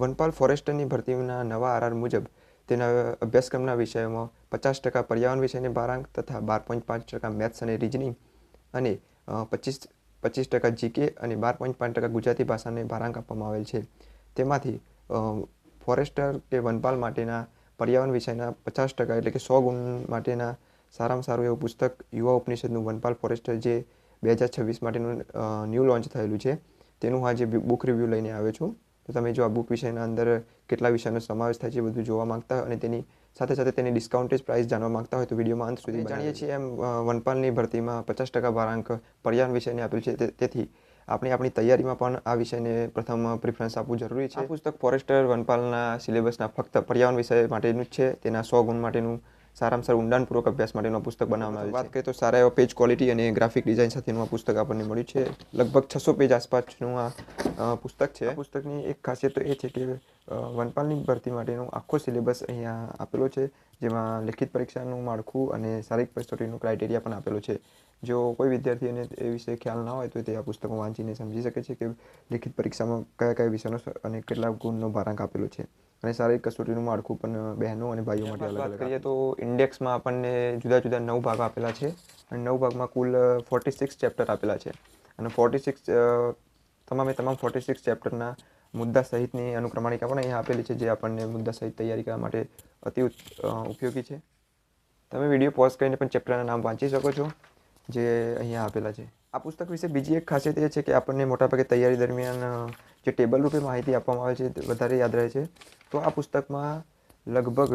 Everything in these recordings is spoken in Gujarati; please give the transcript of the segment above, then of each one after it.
વનપાલ ફોરેસ્ટરની ભરતીના નવા આરઆર મુજબ, તેના અભ્યાસક્રમના વિષયોમાં પચાસ ટકા પર્યાવરણ વિષયની ભારાંક તથા બાર પોઈન્ટ પાંચ ટકા મેથ્સ અને રીઝનિંગ અને પચીસ પચીસ ટકા જીકે અને બાર પોઈન્ટ પાંચ ટકા ગુજરાતી ભાષાને ભારાંક આપવામાં આવેલ છે. તેમાંથી ફોરેસ્ટર કે વનપાલ માટેના પર્યાવરણ વિષયના પચાસ ટકા એટલે કે સો ગુણ માટેના સારામાં સારું એવું પુસ્તક યુવા ઉપનિષદનું વનપાલ ફોરેસ્ટર જે બે હજાર છવ્વીસ માટેનું ન્યૂ લોન્ચ થયેલું છે, તેનું આજે બુક રિવ્યૂ લઈને આવ્યો છું. તો તમે જો આ બુક વિષયના અંદર કેટલા વિષયનો સમાવેશ થાય છે બધું જોવા માંગતા હોય અને તેની સાથે સાથે તેની ડિસ્કાઉન્ટેજ પ્રાઇસ જાણવા માંગતા હોય તો વિડીયોમાં અંત સુધી જાણીએ છીએ એમ વનપાલની ભરતીમાં પચાસ ટકા ભારાંક પર્યાવરણ વિષયને આપેલ છે. તેથી આપણે આપણી તૈયારીમાં પણ આ વિષયને પ્રથમ પ્રિફરન્સ આપવું જરૂરી છે. આ પુસ્તક ફોરેસ્ટર વનપાલના સિલેબસના ફક્ત પર્યાવરણ વિષય માટેનું જ છે. તેના સો ગુણ માટેનું સારામાં સારું ઊંડાણપૂર્વક અભ્યાસ માટેનું પુસ્તક બનાવવામાં આવ્યું વાત કરીએ તો સારા એવા પેજ ક્વોલિટી અને ગ્રાફિક ડિઝાઇન સાથેનું આ પુસ્તક આપણને મળ્યું છે. લગભગ છસો પેજ આસપાસનું આ પુસ્તક છે. પુસ્તકની એક ખાસિયત તો એ છે કે વનપાલની ભરતી માટેનો આખો સિલેબસ અહીંયા આપેલો છે જેમાં લેખિત પરીક્ષાનું માળખું અને શારીરિક કસોટીનું ક્રાઇટેરિયા પણ આપેલો છે. જો કોઈ વિદ્યાર્થીને એ વિશે ખ્યાલ ના હોય તો તે આ પુસ્તકો વાંચીને સમજી શકે છે કે લેખિત પરીક્ષામાં કયા કયા વિષયનો અને કેટલા ગુણનો ભારાંક આપેલો છે. અને શારીરિક કસોટીનું માળખું પણ બહેનો અને ભાઈઓ માટે અલગ અલગ કરીએ તો ઇન્ડેક્સમાં આપણને જુદા જુદા નવ ભાગ આપેલા છે અને નવ ભાગમાં કુલ ફોર્ટી સિક્સ ચેપ્ટર આપેલા છે. અને ફોર્ટી સિક્સ તમામે તમામ ફોર્ટી સિક્સ ચેપ્ટરના મુદ્દા સહિતની અનુક્રમણિકા પણ અહીંયા આપેલી છે, જે આપણને મુદ્દા સહિત તૈયારી કરવા માટે અતિ ઉપયોગી છે. તમે વીડિયો પોઝ કરીને પણ ચેપ્ટરના નામ વાંચી શકો છો, જે અહીંયા આપેલા છે. આ પુસ્તક વિશે બીજી એક ખાસિયત એ છે કે આપણને મોટાભાગે તૈયારી દરમિયાન જે ટેબલ રૂપે માહિતી આપવામાં આવે છે વધારે યાદ રહે છે. તો આ પુસ્તકમાં લગભગ,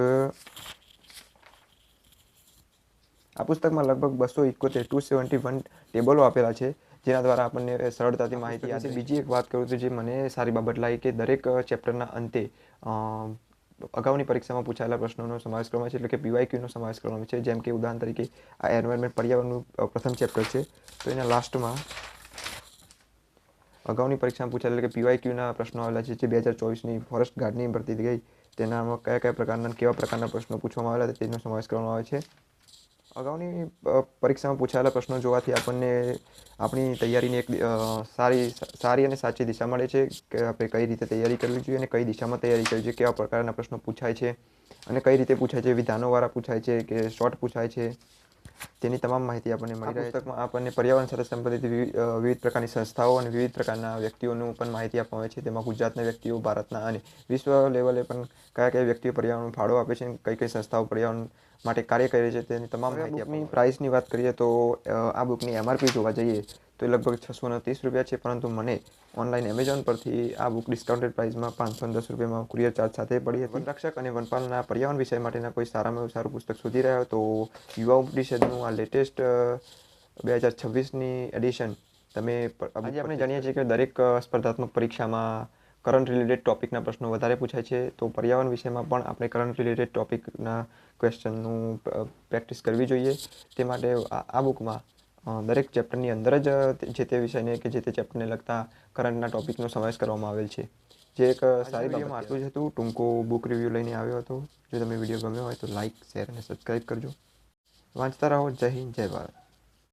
આ પુસ્તકમાં લગભગ બસો ઇકોતેર ટુ સેવન્ટી વન ટેબલો આપેલા છે. જેના દ્વારા આપણને સરળતાથી માહિતી આપશે. બીજી એક વાત કરું તો જે મને સારી બાબત લાગી કે દરેક ચેપ્ટરના અંતે અગાઉની પરીક્ષામાં પૂછાયેલા પ્રશ્નોનો સમાવેશ કરવામાં છે એટલે કે પીવાયક્યુનો સમાવેશ કરવામાં છે. જેમ કે ઉદાહરણ તરીકે આ એન્વાયરમેન્ટ પર્યાવરણનું પ્રથમ ચેપ્ટર છે. તો એના લાસ્ટમાં અગાઉની પરીક્ષામાં પૂછાયેલા કે પીવાયક્યુના પ્રશ્નો આવેલા છે જે બે હજાર ચોવીસની ફોરેસ્ટ ગાર્ડની ભરતી ગઈ તેનામાં કયા કયા પ્રકારના કેવા પ્રકારના પ્રશ્નો પૂછવામાં આવેલા તેનો સમાવેશ કરવામાં આવે છે. અગાઉની પરીક્ષામાં પૂછાયેલા પ્રશ્નો જોવાથી આપણને આપણી તૈયારીની એક સારી સારી અને સાચી દિશા મળે છે કે આપણે કઈ રીતે તૈયારી કરવી જોઈએ અને કઈ દિશામાં તૈયારી કરવી જોઈએ, કેવા પ્રકારના પ્રશ્નો પૂછાય છે અને કઈ રીતે પૂછાય છે, વિધાનોવાળા પૂછાય છે કે શોર્ટ પૂછાય છે. તેની તમામ માહિતી આપણને મળી રહે પુસ્તકમાં આપણને પર્યાવરણ સાથે સંબંધિત વિવિધ પ્રકારની સંસ્થાઓ અને વિવિધ પ્રકારના વ્યક્તિઓનું પણ માહિતી આપવામાં આવે છે. તેમાં ગુજરાતના વ્યક્તિઓ ભારતના અને વિશ્વ લેવલે પણ કયા કયા વ્યક્તિઓ પર્યાવરણ ફાળો આપે છે અને કઈ કઈ સંસ્થાઓ પર્યાવરણ માટે કાર્ય કરે છે તેની તમામ માહિતી આપણી પ્રાઇસની વાત કરીએ તો આ બુકની એમઆરપી જોવા જઈએ તો એ લગભગ છસો ને ત્રીસ રૂપિયા છે. પરંતુ મને ઓનલાઈન એમેઝોન પરથી આ બુક ડિસ્કાઉન્ટેડ પ્રાઇસમાં પાંચસો દસ રૂપિયામાં કુરિયર ચાર્જ સાથે પડી હતી. વનરક્ષક અને વનપાલના પર્યાવરણ વિષય માટેના કોઈ સારામાં એવું સારું પુસ્તક શોધી રહ્યા હોય તો યુવા ઉપનિષદનું આ લેટેસ્ટ બે હજાર છવ્વીસની એડિશન તમે આજે આપણે જાણીએ છીએ કે દરેક સ્પર્ધાત્મક પરીક્ષામાં કરંટ રિલેટેડ ટોપિકના પ્રશ્નો વધારે પૂછાય છે. તો પર્યાવરણ વિષયમાં પણ આપણે કરંટ રિલેટેડ ટોપિકના ક્વેશ્ચનનું પ્રેક્ટિસ કરવી જોઈએ. તે માટે આ બુકમાં દરેક ચેપ્ટરની અંદર જ જે તે વિષયને કે જે તે ચેપ્ટરને લગતા કરંટના ટોપિકનો સમાવેશ કરવામાં આવેલ છે. જે એક સારી બાબત આટલું જ હતું. ટૂંકો બુક રિવ્યૂ લઈને આવ્યો હતો. જો તમે વીડિયો ગમ્યો હોય તો લાઇક શેર અને સબસ્ક્રાઈબ કરજો. वाचता राहो जय हिंद जय भारत